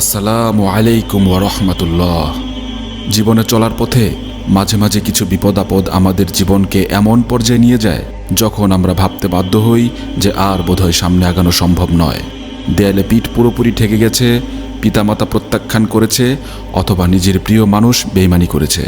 আসসালামু আলাইকুম ওরহমতুল্লাহ জীবনে চলার পথে মাঝে মাঝে কিছু বিপদ আপদ আমাদের জীবনকে এমন পর্যায়ে নিয়ে যায়, যখন আমরা ভাবতে বাধ্য হই যে আর বোধহয় সামনে আগানো সম্ভব নয়। দেয়ালে পিঠ পুরোপুরি ঠেকে গেছে, পিতামাতা প্রত্যাখ্যান করেছে, অথবা নিজের প্রিয় মানুষ বেইমানি করেছে।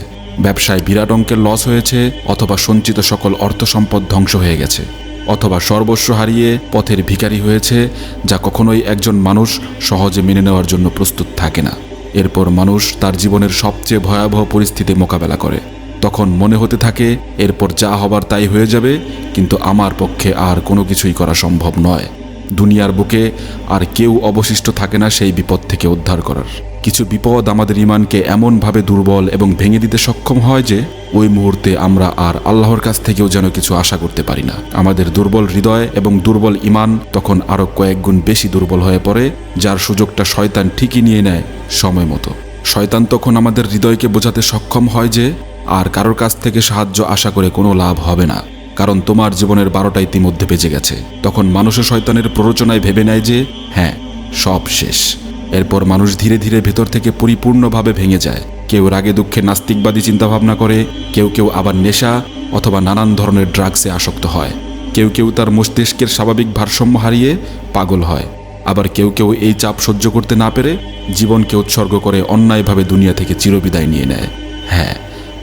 ব্যবসায় বিরাট অঙ্কের লস হয়েছে, অথবা সঞ্চিত সকল অর্থ সম্পদ ধ্বংস হয়ে গেছে। অথবা সর্বস্ব হারিয়ে পথের ভিখারি হয়েছে, যা কখনোই একজন মানুষ সহজে মেনে নেওয়ার জন্য প্রস্তুত থাকে না। এরপর মানুষ তার জীবনের সবচেয়ে ভয়াবহ পরিস্থিতি মোকাবেলা করে। তখন মনে হতে থাকে, এরপর যা হবার তাই হয়ে যাবে, কিন্তু আমার পক্ষে আর কোনো কিছুই করা সম্ভব নয়। দুনিয়ার বুকে আর কেউ অবশিষ্ট থাকে না সেই বিপদ থেকে উদ্ধার করার। কিছু বিপদ আমাদের ইমানকে এমনভাবে দুর্বল এবং ভেঙে দিতে সক্ষম হয় যে ওই মুহূর্তে আমরা আর আল্লাহর কাছ থেকেও যেন কিছু আশা করতে পারি না। আমাদের দুর্বল হৃদয় এবং দুর্বল ইমান তখন আরও কয়েক গুণ বেশি দুর্বল হয়ে পড়ে, যার সুযোগটা শয়তান ঠিকই নিয়ে নেয় সময় মতো। শয়তান তখন আমাদের হৃদয়কে বোঝাতে সক্ষম হয় যে, আর কারোর কাছ থেকে সাহায্য আশা করে কোনো লাভ হবে না, কারণ তোমার জীবনের বারোটা ইতিমধ্যে বেজে গেছে। তখন মানুষও শয়তানের প্ররোচনায় ভেবে নেয় যে হ্যাঁ সব শেষ। এরপর মানুষ ধীরে ধীরে ভেতর থেকে পরিপূর্ণভাবে ভেঙে যায়। কেউ রাগে দুঃখে নাস্তিকবাদী চিন্তাভাবনা করে, কেউ কেউ আবার নেশা অথবা নানান ধরনের ড্রাগসে আসক্ত হয়। কেউ কেউ তার মস্তিষ্কের স্বাভাবিক ভারসাম্য হারিয়ে পাগল হয়। আবার কেউ কেউ এই চাপ সহ্য করতে না পেরে জীবনকে উৎসর্গ করে অন্যায়ভাবে দুনিয়া থেকে চিরবিদায় নিয়ে নেয়। হ্যাঁ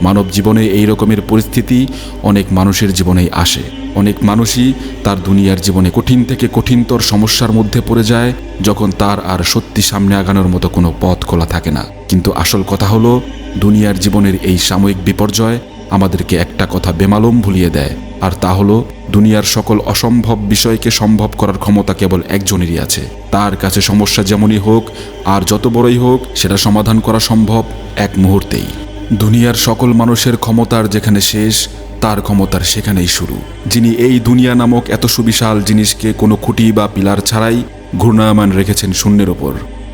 মানব জীবনে এই রকমের পরিস্থিতি অনেক মানুষের জীবনেই আসে। অনেক মানুষই তার দুনিয়ার জীবনে কঠিন থেকে কঠিনতর সমস্যার মধ্যে পড়ে যায়, যখন তার আর সত্যি সামনে আগানোর মতো কোনো পথ খোলা থাকে না। কিন্তু আসল কথা হলো, দুনিয়ার জীবনের এই সাময়িক বিপর্যয় আমাদেরকে একটা কথা বেমালম ভুলিয়ে দেয়, আর তা হলো, দুনিয়ার সকল অসম্ভব বিষয়কে সম্ভব করার ক্ষমতা কেবল একজনেরই আছে। তার কাছে সমস্যা যেমনই হোক, আর যত বড়ই হোক, সেটা সমাধান করা সম্ভব এক মুহূর্তেই। দুনিয়ার সকল মানুষের ক্ষমতার যেখানে শেষ, তার ক্ষমতার সেখানেই শুরু। যিনি এই দুনিয়া নামক এত সুবিশাল জিনিসকে কোনো খুঁটি বা পিলার ছাড়াই ঘূর্ণায়মান রেখেছেন শূন্যের ওপর।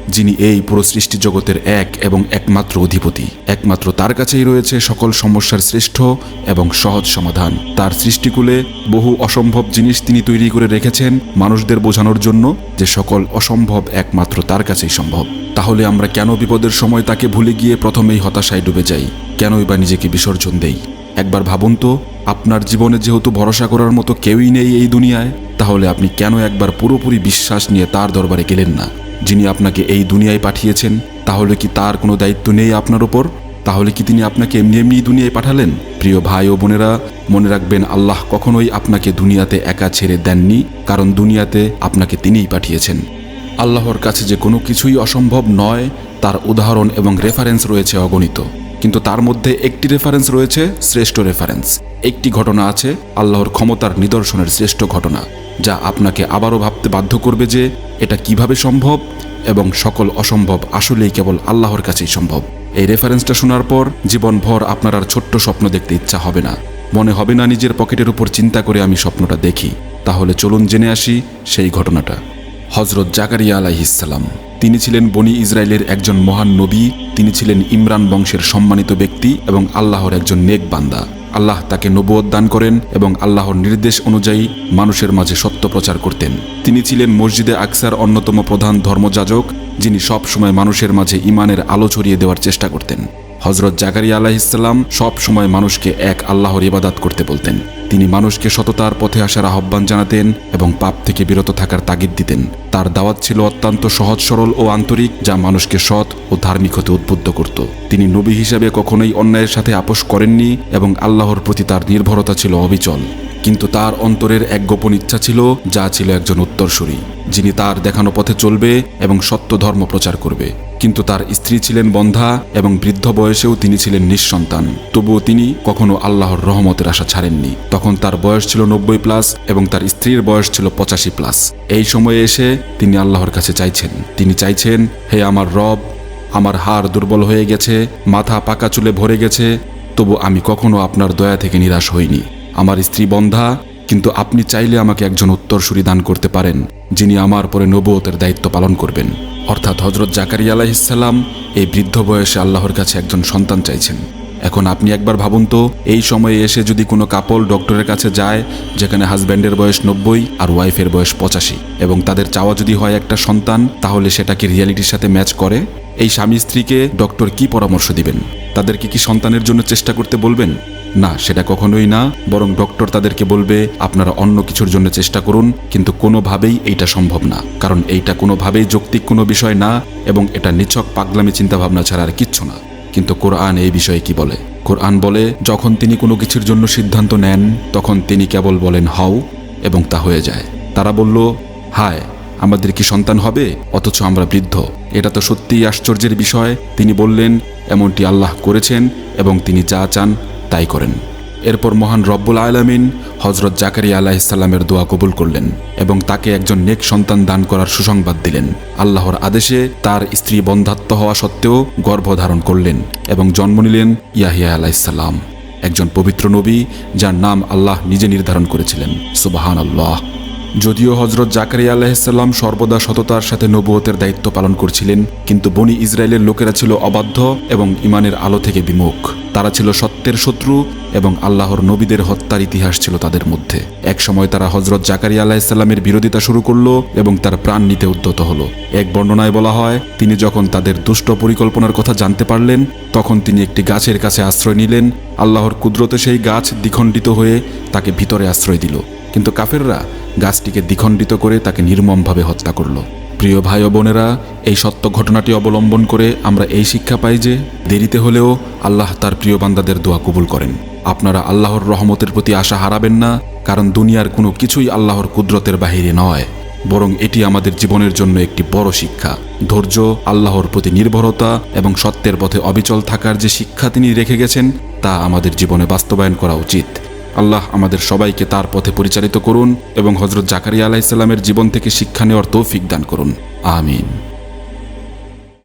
যিনি এই পুরো সৃষ্টি জগতের এক এবং একমাত্র অধিপতি। একমাত্র তার কাছেই রয়েছে সকল সমস্যার শ্রেষ্ঠ এবং সহজ সমাধান। তার সৃষ্টিকুলে বহু অসম্ভব জিনিস তিনি তৈরি করে রেখেছেন মানুষদের বোঝানোর জন্য যে সকল অসম্ভব একমাত্র তার কাছেই সম্ভব। তাহলে আমরা কেন বিপদের সময় তাকে ভুলে গিয়ে প্রথমেই হতাশায় ডুবে যাই? কেনই বা নিজেকে বিসর্জন দেই? একবার ভাবুন তো, আপনার জীবনে যেহেতু ভরসা করার মতো কেউই নেই এই দুনিয়ায়, তাহলে আপনি কেন একবার পুরোপুরি বিশ্বাস নিয়ে তার দরবারে গেলেন না? যিনি আপনাকে এই দুনিয়ায় পাঠিয়েছেন, তাহলে কি তার কোনো দায়িত্ব নেই আপনার ওপর তাহলে কি তিনি আপনাকে এমনি এমনি দুনিয়ায় পাঠালেন? প্রিয় ভাই ও বোনেরা, মনে রাখবেন আল্লাহ কখনোই আপনাকে দুনিয়াতে একা ছেড়ে দেননি, কারণ দুনিয়াতে আপনাকে তিনিই পাঠিয়েছেন। আল্লাহর কাছে যে কোনো কিছুই অসম্ভব নয়, তার উদাহরণ এবং রেফারেন্স রয়েছে অগণিত। কিন্তু তার মধ্যে একটি রেফারেন্স রয়েছে, শ্রেষ্ঠ রেফারেন্স একটি ঘটনা আছে, আল্লাহর ক্ষমতার নিদর্শনের শ্রেষ্ঠ ঘটনা, যা আপনাকে আবারও ভাবতে বাধ্য করবে যে এটা কীভাবে সম্ভব এবং সকল অসম্ভব আসলেই কেবল আল্লাহর কাছেই সম্ভব। এই রেফারেন্সটা শোনার পর জীবনভর আপনার আর ছোট্ট স্বপ্ন দেখতে ইচ্ছা হবে না। মনে হবে না নিজের পকেটের উপর চিন্তা করে আমি স্বপ্নটা দেখি। তাহলে চলুন জেনে আসি সেই ঘটনাটা। হজরত জাকারিয়া আলাইহিসাল্লাম তিনি ছিলেন বনি ইসরায়েলের একজন মহান নবী, তিনি ছিলেন ইমরান বংশের সম্মানিত ব্যক্তি এবং আল্লাহর একজন নেক বান্দা। আল্লাহ তাকে নবুয়ত দান করেন এবং আল্লাহর নির্দেশ অনুযায়ী মানুষের মাঝে সত্য প্রচার করতেন। তিনি ছিলেন মসজিদে আকসার অন্যতম প্রধান ধর্মযাজক, যিনি সবসময় মানুষের মাঝে ইমানের আলো ছড়িয়ে দেওয়ার চেষ্টা করতেন। হজরত জাকারিয়া আলাহিসাল্লাম সব সময় মানুষকে এক আল্লাহর ইবাদাত করতে বলতেন। তিনি মানুষকে সততার পথে আসার আহ্বান জানাতেন এবং পাপ থেকে বিরত থাকার তাগিদ দিতেন। তার দাওয়াত ছিল অত্যন্ত সহজ, সরল ও আন্তরিক, যা মানুষকে সৎ ও ধার্মিক হতে উদ্বুদ্ধ করত। তিনি নবী হিসাবে কখনোই অন্যায়ের সাথে আপোষ করেননি এবং আল্লাহর প্রতি তার নির্ভরতা ছিল অবিচল। কিন্তু তার অন্তরের এক গোপন ইচ্ছা ছিল, যা ছিল একজন উত্তরসূরি, যিনি তার দেখানো পথে চলবে এবং সত্য ধর্ম প্রচার করবে। কিন্তু তার স্ত্রী ছিলেন বন্ধা এবং বৃদ্ধ বয়সেও তিনি ছিলেন নিঃসন্তান। তবুও তিনি কখনো আল্লাহর রহমতের আশা ছাড়েননি। তখন তার বয়স ছিল নব্বই প্লাস এবং তার স্ত্রীর বয়স ছিল পঁচাশি প্লাস। এই সময়ে এসে তিনি আল্লাহর কাছে চাইছেন। তিনি চাইছেন, হে আমার রব, আমার হাড় দুর্বল হয়ে গেছে, মাথা পাকা চুলে ভরে গেছে, তবু আমি কখনো আপনার দয়া থেকে নিরাশ হইনি। আমার স্ত্রী বন্ধা, কিন্তু আপনি চাইলে আমাকে একজন উত্তরসূরি দান করতে পারেন, যিনি আমার পরে নবুয়তের দায়িত্ব পালন করবেন। অর্থাৎ হজরত জাকারিয়া আলাহিসাল্লাম এই বৃদ্ধ বয়সে আল্লাহর কাছে একজন সন্তান চাইছেন। এখন আপনি একবার ভাবুন তো, এই সময়ে এসে যদি কোনো কাপল ডক্টরের কাছে যায়, যেখানে হাজব্যান্ডের বয়স নব্বই আর ওয়াইফের বয়স পঁচাশি, এবং তাদের চাওয়া যদি হয় একটা সন্তান, তাহলে সেটা কি রিয়ালিটির সাথে ম্যাচ করে? এই স্বামী স্ত্রীকে ডক্টর কি পরামর্শ দিবেন? তাদেরকে কি সন্তানের জন্য চেষ্টা করতে বলবেন? না, সেটা কখনোই না। বরং ডক্টর তাদেরকে বলবে, আপনারা অন্য কিছুর জন্য চেষ্টা করুন, কিন্তু কোনোভাবেই এইটা সম্ভব না। কারণ এইটা কোনোভাবেই যৌক্তিক কোনো বিষয় না, এবং এটা নিছক পাগলামি চিন্তাভাবনা ছাড়া আর কিচ্ছু না। কিন্তু কোরআন এই বিষয়ে কি বলে? কোরআন বলে, যখন তিনি কোনো কিছুর জন্য সিদ্ধান্ত নেন, তখন তিনি কেবল বলেন, হও এবং তা হয়ে যায়। তারা বলল, হায় আমাদের কি সন্তান হবে? অথচ আমরা বৃদ্ধ। এটা তো সত্যিই আশ্চর্যের বিষয়। তিনি বললেন, এমনটি আল্লাহ করেছেন এবং তিনি যা চান তাই করেন। এরপর মহান রব্বুল আলামিন হজরত জাকারিয়া আলাহিসাল্লামের দোয়া কবুল করলেন এবং তাকে একজন নেক সন্তান দান করার সুসংবাদ দিলেন। আল্লাহর আদেশে তার স্ত্রী বন্ধাত্ম হওয়া সত্ত্বেও গর্ভধারণ করলেন এবং জন্ম নিলেন ইয়াহিয়া আলাইসাল্লাম একজন পবিত্র নবী যার নাম আল্লাহ নিজে নির্ধারণ করেছিলেন। সুবাহান আল্লাহ যদিও হজরত জাকারিয়া আলাহিসাল্লাম সর্বদা সততার সাথে নবুয়তের দায়িত্ব পালন করছিলেন, কিন্তু বনি ইসরায়েলের লোকেরা ছিল অবাধ্য এবং ইমানের আলো থেকে বিমুখ। তারা ছিল সত্যের শত্রু এবং আল্লাহর নবীদের হত্যার ইতিহাস ছিল তাদের মধ্যে। এক সময় তারা হজরত জাকারিয়া আলাহিসাল্লামের বিরোধিতা শুরু করল এবং তার প্রাণ নিতে উদ্যত হলো। এক বর্ণনায় বলা হয়, তিনি যখন তাদের দুষ্ট পরিকল্পনার কথা জানতে পারলেন, তখন তিনি একটি গাছের কাছে আশ্রয় নিলেন। আল্লাহর কুদরতে সেই গাছ দ্বিখণ্ডিত হয়ে তাকে ভিতরে আশ্রয় দিল। কিন্তু কাফেররা গাছটিকে দ্বিখণ্ডিত করে তাকে নির্মমভাবে হত্যা করল। প্রিয় ভাই ও বোনেরা, এই সত্য ঘটনাটি অবলম্বন করে আমরা এই শিক্ষা পাই যে দেরিতে হলেও আল্লাহ তার প্রিয় বান্দাদের দোয়া কবুল করেন। আপনারা আল্লাহর রহমতের প্রতি আশা হারাবেন না, কারণ দুনিয়ার কোনো কিছুই আল্লাহর কুদরতের বাহিরে নয়। বরং এটি আমাদের জীবনের জন্য একটি বড় শিক্ষা। ধৈর্য, আল্লাহর প্রতি নির্ভরতা এবং সত্যের পথে অবিচল থাকার যে শিক্ষা তিনি রেখে গেছেন, তা আমাদের জীবনে বাস্তবায়ন করা উচিত। আল্লাহ আমাদের সবাইকে তার পথে পরিচালিত করুন এবং হজরত জাকারিয়া আলাহিসাল্লামের জীবন থেকে শিক্ষা নেওয়ার তৌফিক দান করুন। আমিন।